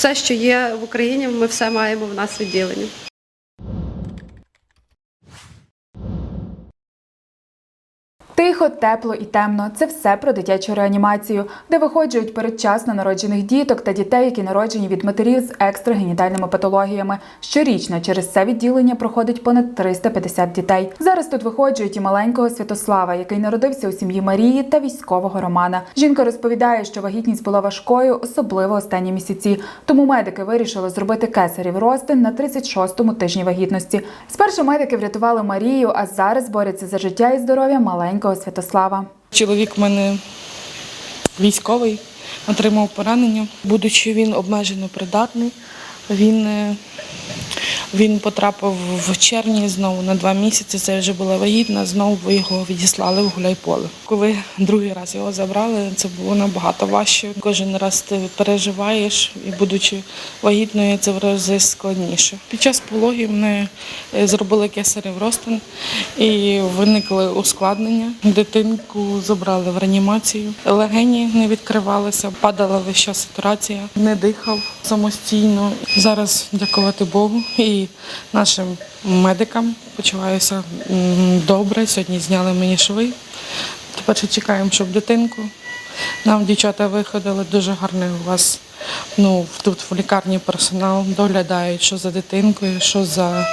все, що є в Україні, ми все маємо в нас відділені. Тихо, тепло і темно це все про дитячу реанімацію, де виходжують передчасно народжених діток та дітей, які народжені від матерів з екстрагенітальними патологіями. Щорічно через це відділення проходить понад 350 дітей. Зараз тут виходжують і маленького Святослава, який народився у сім'ї Марії та військового Романа. Жінка розповідає, що вагітність була важкою, особливо останні місяці. Тому медики вирішили зробити кесарів розтин на 36-му тижні вагітності. Спершу медики врятували Марію, а зараз борються за життя і здоров'я маленького Святослава. Чоловік в мене військовий, отримав поранення. Будучи він обмежено придатний, він, е, він потрапив в червні знову на два місяці. Це вже була вагітна, знову його відіслали в гуляйполе. Коли другий раз його забрали, це було набагато важче. Кожен раз ти переживаєш, і будучи вагітною, це в рази складніше. Під час пологів ми е, зробили кесарів розтин і виникли ускладнення. Дитинку забрали в реанімацію. Легені не відкривалися, падала весь час сатурація, не дихав самостійно. Зараз дякувати Богу і нашим медикам. Почуваюся добре. Сьогодні зняли мені шви. Тепер ще чекаємо, щоб дитинку. Нам дівчата виходили дуже гарний у вас. Ну, тут в лікарні персонал доглядають, що за дитинкою, що за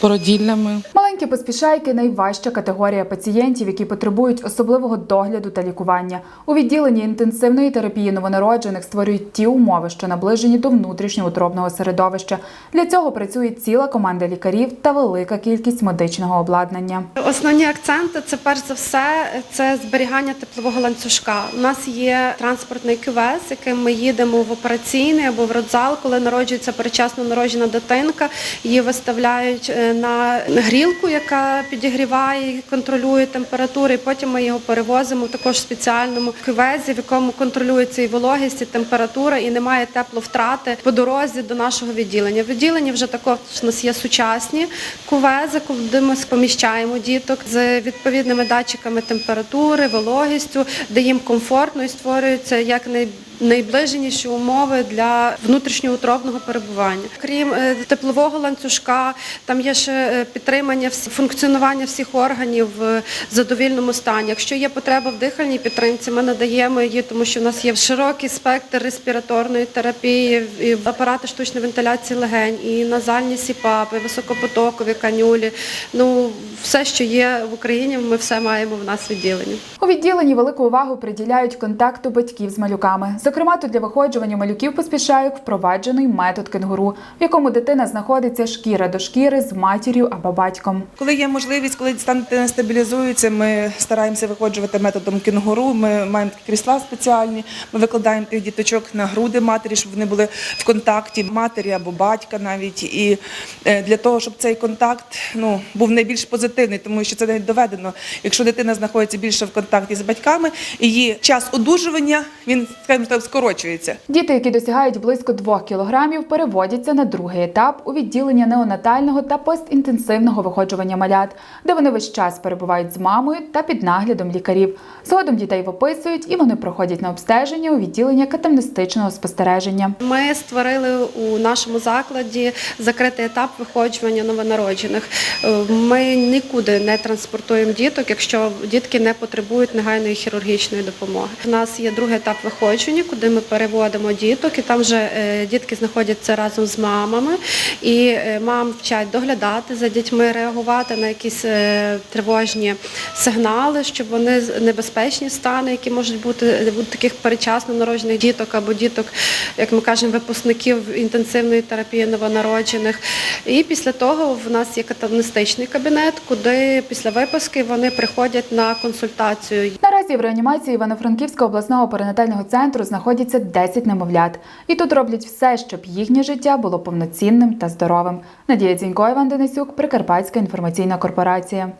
породіллями. Маленькі поспішайки найважча категорія пацієнтів, які потребують особливого догляду та лікування. У відділенні інтенсивної терапії новонароджених створюють ті умови, що наближені до внутрішньоутробного середовища. Для цього працює ціла команда лікарів та велика кількість медичного обладнання. Основні акценти це перш за все це зберігання теплового ланцюжка. У нас є транспортний кювес, яким ми їдемо в операційний або в родзал, коли народжується перечасно народжена дитинка. Її виставляють е, на грілку, яка підігріває контролює температуру. І потім ми його перевозимо також в спеціальному кювезі, в якому контролюється і вологість, і температура, і немає тепловтрати по дорозі до нашого відділення. В вже також у нас є сучасні кувези, куди ми поміщаємо діток з відповідними датчиками температури, вологістю, де їм комфортно і створюються як най- найближеніші умови для внутрішньоутробного перебування. Крім е, теплового ланцюжка, там є ще е, підтримання функціонування всіх органів в задовільному стані. Якщо є потреба в дихальній підтримці, ми надаємо її, тому що в нас є широкий спектр респіраторної терапії, і апарати штучної вентиляції легень, і назальні сіпапи, високопотокові канюлі. Ну все, що є в Україні, ми все маємо в нас відділені. У відділенні велику увагу приділяють контакту батьків з малюками. Зокрема, тут для виходжування малюків поспішають впроваджений метод кенгуру, в якому дитина знаходиться шкіра до шкіри з матір'ю або батьком. Коли є можливість, коли стан дитини стабілізується, ми стараємося виходжувати методом кінгуру. Ми маємо крісла спеціальні. Ми викладаємо тих діточок на груди матері, щоб вони були в контакті матері або батька навіть. І е, для того, щоб цей контакт ну, був найбільш позитивний, тому що це навіть доведено. Якщо дитина знаходиться більше в контакті з батьками, її час одужування він скажімо скорочується. Діти, які досягають близько 2 кілограмів, переводяться на другий етап у відділення неонатального та постінтенсивного виходжування малят, де вони весь час перебувають з мамою та під наглядом лікарів. Згодом дітей виписують і вони проходять на обстеження у відділення катамнестичного спостереження. Ми створили у нашому закладі закритий етап виходжування новонароджених. Е, Ми нікуди не транспортуємо діток, якщо дітки не потребують негайної хірургічної допомоги. У нас є другий етап виходження, куди ми переводимо діток, і там вже е, дітки знаходяться разом з мамами, і е, мам вчать доглядати за дітьми, реагувати на якісь е, тривожні сигнали, щоб вони небезпечні стани, які можуть бути у таких перечасно народжених діток або діток, як ми кажемо, випускників інтенсивної терапії новонароджених. І після того в нас є катаністичний кабінет, куди після виписки вони приходять на консультацію. Наразі в реанімації Івано-Франківського обласного перинатального центру знаходяться 10 немовлят. І тут роблять все, щоб їхнє життя було повноцінним та здоровим. Надія Дзінько, Іван Денисюк, Прикарпатська інформаційна корпорація.